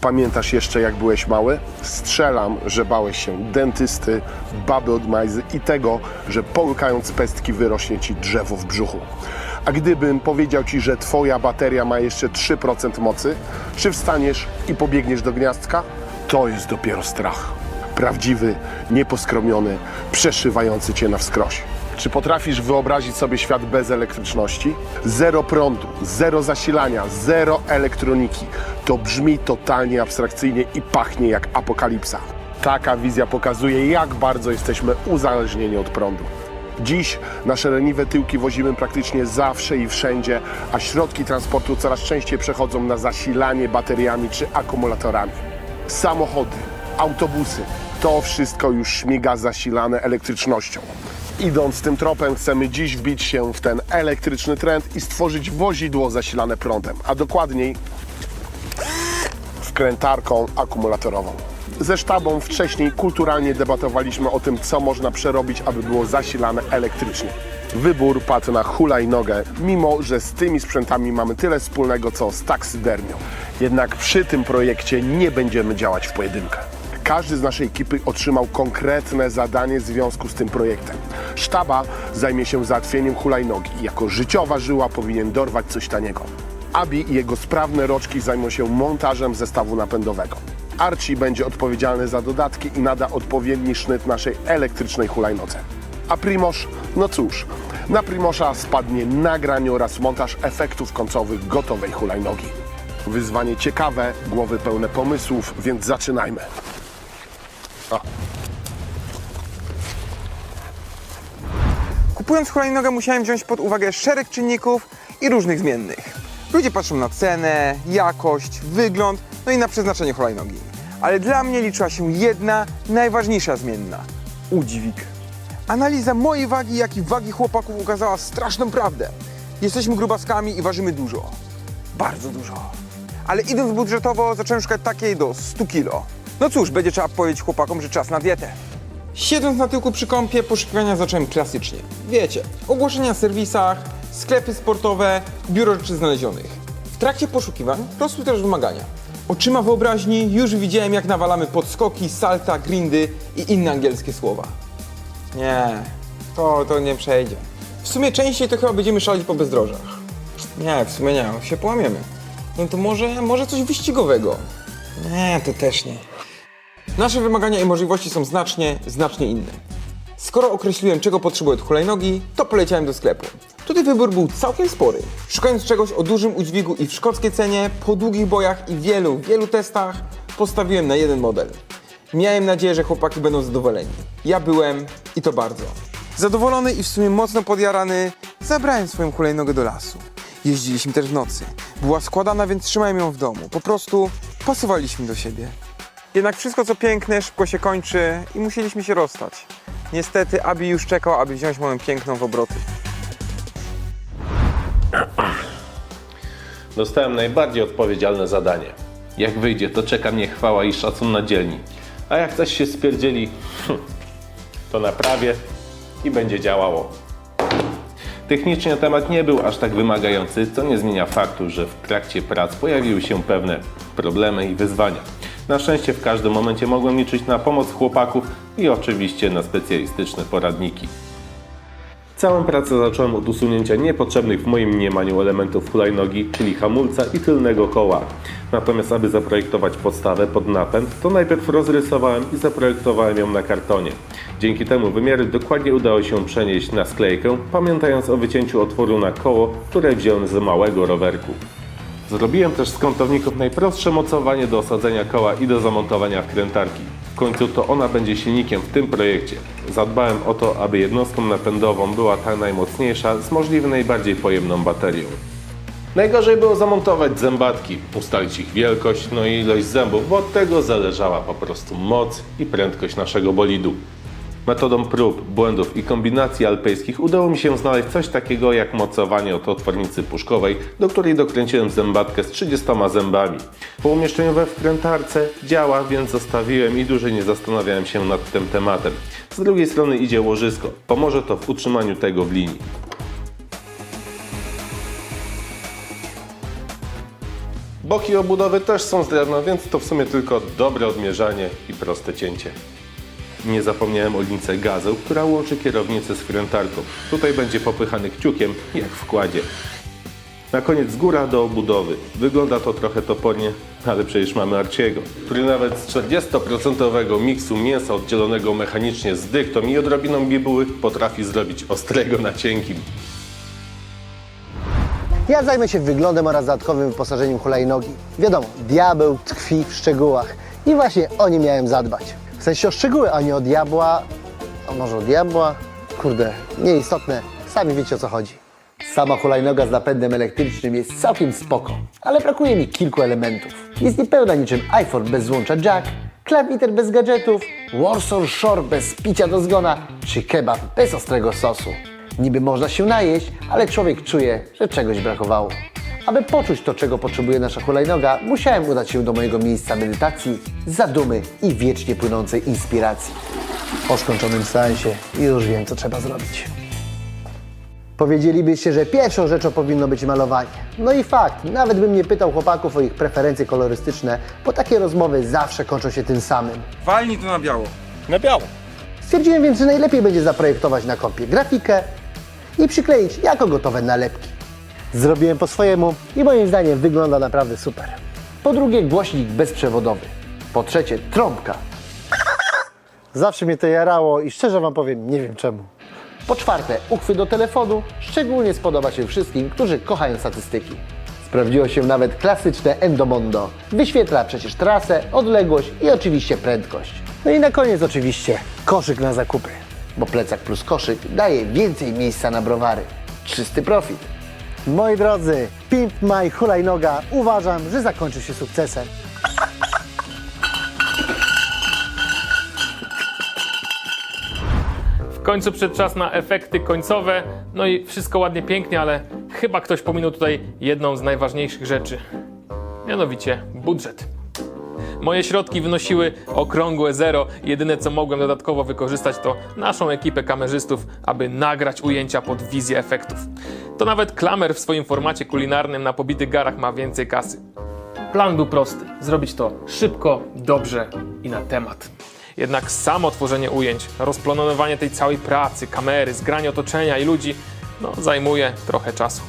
Pamiętasz jeszcze jak byłeś mały? Strzelam, że bałeś się dentysty, baby od majzy i tego, że połykając pestki wyrośnie ci drzewo w brzuchu. A gdybym powiedział ci, że twoja bateria ma jeszcze 3% mocy, czy wstaniesz i pobiegniesz do gniazdka? To jest dopiero strach. Prawdziwy, nieposkromiony, przeszywający cię na wskroś. Czy potrafisz wyobrazić sobie świat bez elektryczności? Zero prądu, zero zasilania, zero elektroniki. To brzmi totalnie abstrakcyjnie i pachnie jak apokalipsa. Taka wizja pokazuje, jak bardzo jesteśmy uzależnieni od prądu. Dziś nasze leniwe tyłki wozimy praktycznie zawsze i wszędzie, a środki transportu coraz częściej przechodzą na zasilanie bateriami czy akumulatorami. Samochody, autobusy, to wszystko już śmiga zasilane elektrycznością. Idąc tym tropem, chcemy dziś wbić się w ten elektryczny trend i stworzyć wozidło zasilane prądem, a dokładniej wkrętarką akumulatorową. Ze sztabą wcześniej kulturalnie debatowaliśmy o tym, co można przerobić, aby było zasilane elektrycznie. Wybór padł na hulajnogę, mimo że z tymi sprzętami mamy tyle wspólnego, co z taksydermią. Jednak przy tym projekcie nie będziemy działać w pojedynkę. Każdy z naszej ekipy otrzymał konkretne zadanie w związku z tym projektem. Sztaba zajmie się załatwieniem hulajnogi i jako życiowa żyła powinien dorwać coś taniego. Abi i jego sprawne roczki zajmą się montażem zestawu napędowego. Archie będzie odpowiedzialny za dodatki i nada odpowiedni sznyt naszej elektrycznej hulajnodze. A Primoż, no cóż, na Primosza spadnie nagranie oraz montaż efektów końcowych gotowej hulajnogi. Wyzwanie ciekawe, głowy pełne pomysłów, więc zaczynajmy. Kupując hulajnogę musiałem wziąć pod uwagę szereg czynników i różnych zmiennych. Ludzie patrzą na cenę, jakość, wygląd, no i na przeznaczenie hulajnogi. Ale dla mnie liczyła się jedna, najważniejsza zmienna. Udźwig. Analiza mojej wagi, jak i wagi chłopaków ukazała straszną prawdę. Jesteśmy grubaskami i ważymy dużo. Bardzo dużo. Ale idąc budżetowo, zacząłem szukać takiej do 100 kilo. No cóż, będzie trzeba powiedzieć chłopakom, że czas na dietę. Siedząc na tyłku przy kąpie, poszukiwania zacząłem klasycznie. Wiecie, ogłoszenia w serwisach, sklepy sportowe, biuro rzeczy znalezionych. W trakcie poszukiwań rosły też wymagania. Oczyma wyobraźni już widziałem, jak nawalamy podskoki, salta, grindy i inne angielskie słowa. Nie, to, to nie przejdzie. W sumie częściej to chyba będziemy szaleć po bezdrożach. Nie, w sumie nie, się połamiemy. No to może, może coś wyścigowego. Nie, to też nie. Nasze wymagania i możliwości są znacznie, znacznie inne. Skoro określiłem, czego potrzebuję od hulajnogi, to poleciałem do sklepu. Tutaj wybór był całkiem spory. Szukając czegoś o dużym udźwigu i w szkockiej cenie, po długich bojach i wielu, wielu testach, postawiłem na jeden model. Miałem nadzieję, że chłopaki będą zadowoleni. Ja byłem i to bardzo. Zadowolony i w sumie mocno podjarany, zabrałem swoją hulajnogę do lasu. Jeździliśmy też w nocy. Była składana, więc trzymałem ją w domu. Po prostu pasowaliśmy do siebie. Jednak wszystko co piękne szybko się kończy i musieliśmy się rozstać. Niestety Abi już czekał, aby wziąć moją piękną w obroty. Dostałem najbardziej odpowiedzialne zadanie. Jak wyjdzie, to czeka mnie chwała i szacun na dzielni. A jak coś się spierdzieli, to naprawię i będzie działało. Technicznie temat nie był aż tak wymagający, co nie zmienia faktu, że w trakcie prac pojawiły się pewne problemy i wyzwania. Na szczęście w każdym momencie mogłem liczyć na pomoc chłopaków i oczywiście na specjalistyczne poradniki. Całą pracę zacząłem od usunięcia niepotrzebnych w moim mniemaniu elementów hulajnogi, czyli hamulca i tylnego koła. Natomiast aby zaprojektować podstawę pod napęd, to najpierw rozrysowałem i zaprojektowałem ją na kartonie. Dzięki temu wymiary dokładnie udało się przenieść na sklejkę, pamiętając o wycięciu otworu na koło, które wziąłem z małego rowerku. Zrobiłem też z kątowników najprostsze mocowanie do osadzenia koła i do zamontowania wkrętarki. W końcu to ona będzie silnikiem w tym projekcie. Zadbałem o to, aby jednostką napędową była ta najmocniejsza z możliwie najbardziej pojemną baterią. Najgorzej było zamontować zębatki, ustalić ich wielkość, no i ilość zębów, bo od tego zależała po prostu moc i prędkość naszego bolidu. Metodą prób, błędów i kombinacji alpejskich udało mi się znaleźć coś takiego jak mocowanie od otwornicy puszkowej, do której dokręciłem zębatkę z 30 zębami. Po umieszczeniu we wkrętarce działa, więc zostawiłem i dłużej nie zastanawiałem się nad tym tematem. Z drugiej strony idzie łożysko. Pomoże to w utrzymaniu tego w linii. Boki obudowy też są z drewna, więc to w sumie tylko dobre odmierzanie i proste cięcie. Nie zapomniałem o lince gazeł, która łączy kierownicę z wkrętarką. Tutaj będzie popychany kciukiem, jak w kładzie. Na koniec góra do obudowy. Wygląda to trochę topornie, ale przecież mamy Arciego, który nawet z 40% miksu mięsa oddzielonego mechanicznie z dyktą i odrobiną bibuły potrafi zrobić ostrego na cienkim. Ja zajmę się wyglądem oraz dodatkowym wyposażeniem hulajnogi. Wiadomo, diabeł tkwi w szczegółach i właśnie o nie miałem zadbać. W sensie o szczegóły, a nie o diabła. A może o diabła? Kurde, nieistotne. Sami wiecie o co chodzi. Sama hulajnoga z napędem elektrycznym jest całkiem spoko, ale brakuje mi kilku elementów. Jest niepełna niczym iPhone bez złącza jack, klawiter bez gadżetów, Warsaw Shore bez picia do zgona, czy kebab bez ostrego sosu. Niby można się najeść, ale człowiek czuje, że czegoś brakowało. Aby poczuć to, czego potrzebuje nasza hulajnoga, musiałem udać się do mojego miejsca medytacji, zadumy i wiecznie płynącej inspiracji. Po skończonym seansie już wiem, co trzeba zrobić. Powiedzielibyście, że pierwszą rzeczą powinno być malowanie. No i fakt, nawet bym nie pytał chłopaków o ich preferencje kolorystyczne, bo takie rozmowy zawsze kończą się tym samym. Walnij to na biało. Na biało. Stwierdziłem więc, że najlepiej będzie zaprojektować na kompie grafikę i przykleić jako gotowe nalepki. Zrobiłem po swojemu i moim zdaniem wygląda naprawdę super. Po drugie głośnik bezprzewodowy. Po trzecie trąbka. Zawsze mnie to jarało i szczerze Wam powiem, nie wiem czemu. Po czwarte uchwyt do telefonu szczególnie spodoba się wszystkim, którzy kochają statystyki. Sprawdziło się nawet klasyczne Endomondo. Wyświetla przecież trasę, odległość i oczywiście prędkość. No i na koniec oczywiście koszyk na zakupy, bo plecak plus koszyk daje więcej miejsca na browary. Czysty profit. Moi drodzy, Pimp My Hulajnoga uważam, że zakończy się sukcesem. W końcu przyszedł czas na efekty końcowe. No i wszystko ładnie, pięknie, ale chyba ktoś pominął tutaj jedną z najważniejszych rzeczy. Mianowicie budżet. Moje środki wynosiły okrągłe zero. Jedyne co mogłem dodatkowo wykorzystać to naszą ekipę kamerzystów, aby nagrać ujęcia pod wizję efektów. To nawet klamer w swoim formacie kulinarnym na pobitych garach ma więcej kasy. Plan był prosty: zrobić to szybko, dobrze i na temat. Jednak samo tworzenie ujęć, rozplanowanie tej całej pracy, kamery, zgranie otoczenia i ludzi, no, zajmuje trochę czasu.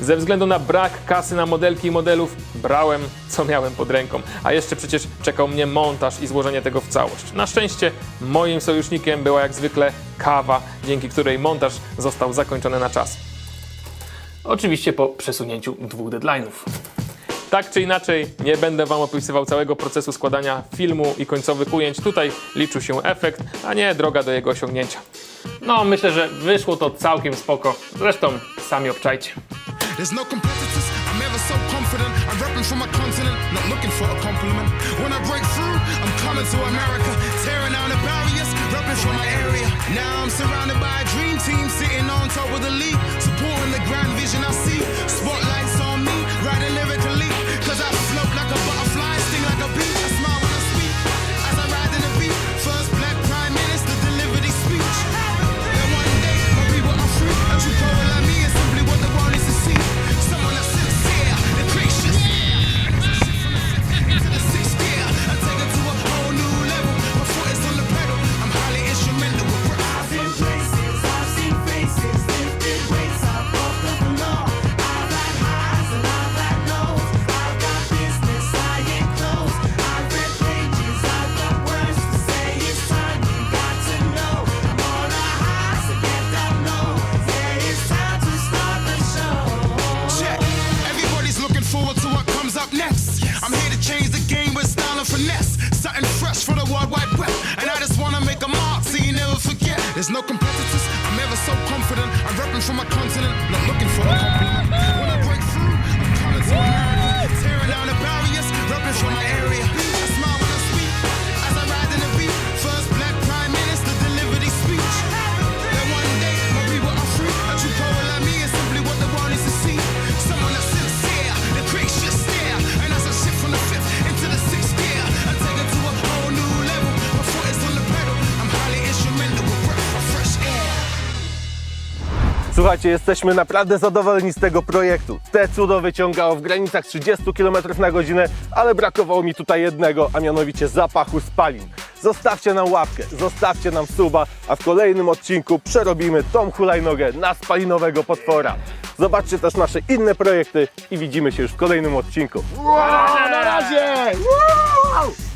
Ze względu na brak kasy na modelki i modelów, brałem co miałem pod ręką, a jeszcze przecież czekał mnie montaż i złożenie tego w całość. Na szczęście moim sojusznikiem była jak zwykle kawa, dzięki której montaż został zakończony na czas. Oczywiście po przesunięciu dwóch deadline'ów. Tak czy inaczej, nie będę Wam opisywał całego procesu składania filmu i końcowych ujęć. Tutaj liczył się efekt, a nie droga do jego osiągnięcia. No, myślę, że wyszło to całkiem spoko. Zresztą sami obczajcie. There's no competitors, I'm ever so confident. I'm rapping from my continent, not looking for a compliment. When I break through, I'm coming to America, tearing from my area. Now I'm surrounded by a dream team, sitting on top of the league, supporting the grand vision I see. Spotlights on me, There's no competitors, I'm ever so confident. I'm rapping from my continent, not looking for a compliment. When I break through, I'm coming to Słuchajcie, jesteśmy naprawdę zadowoleni z tego projektu. Te cudo wyciągało w granicach 30 km na godzinę, ale brakowało mi tutaj jednego, a mianowicie zapachu spalin. Zostawcie nam łapkę, zostawcie nam suba, a w kolejnym odcinku przerobimy tą hulajnogę na spalinowego potwora. Zobaczcie też nasze inne projekty i widzimy się już w kolejnym odcinku. Na razie! Wow!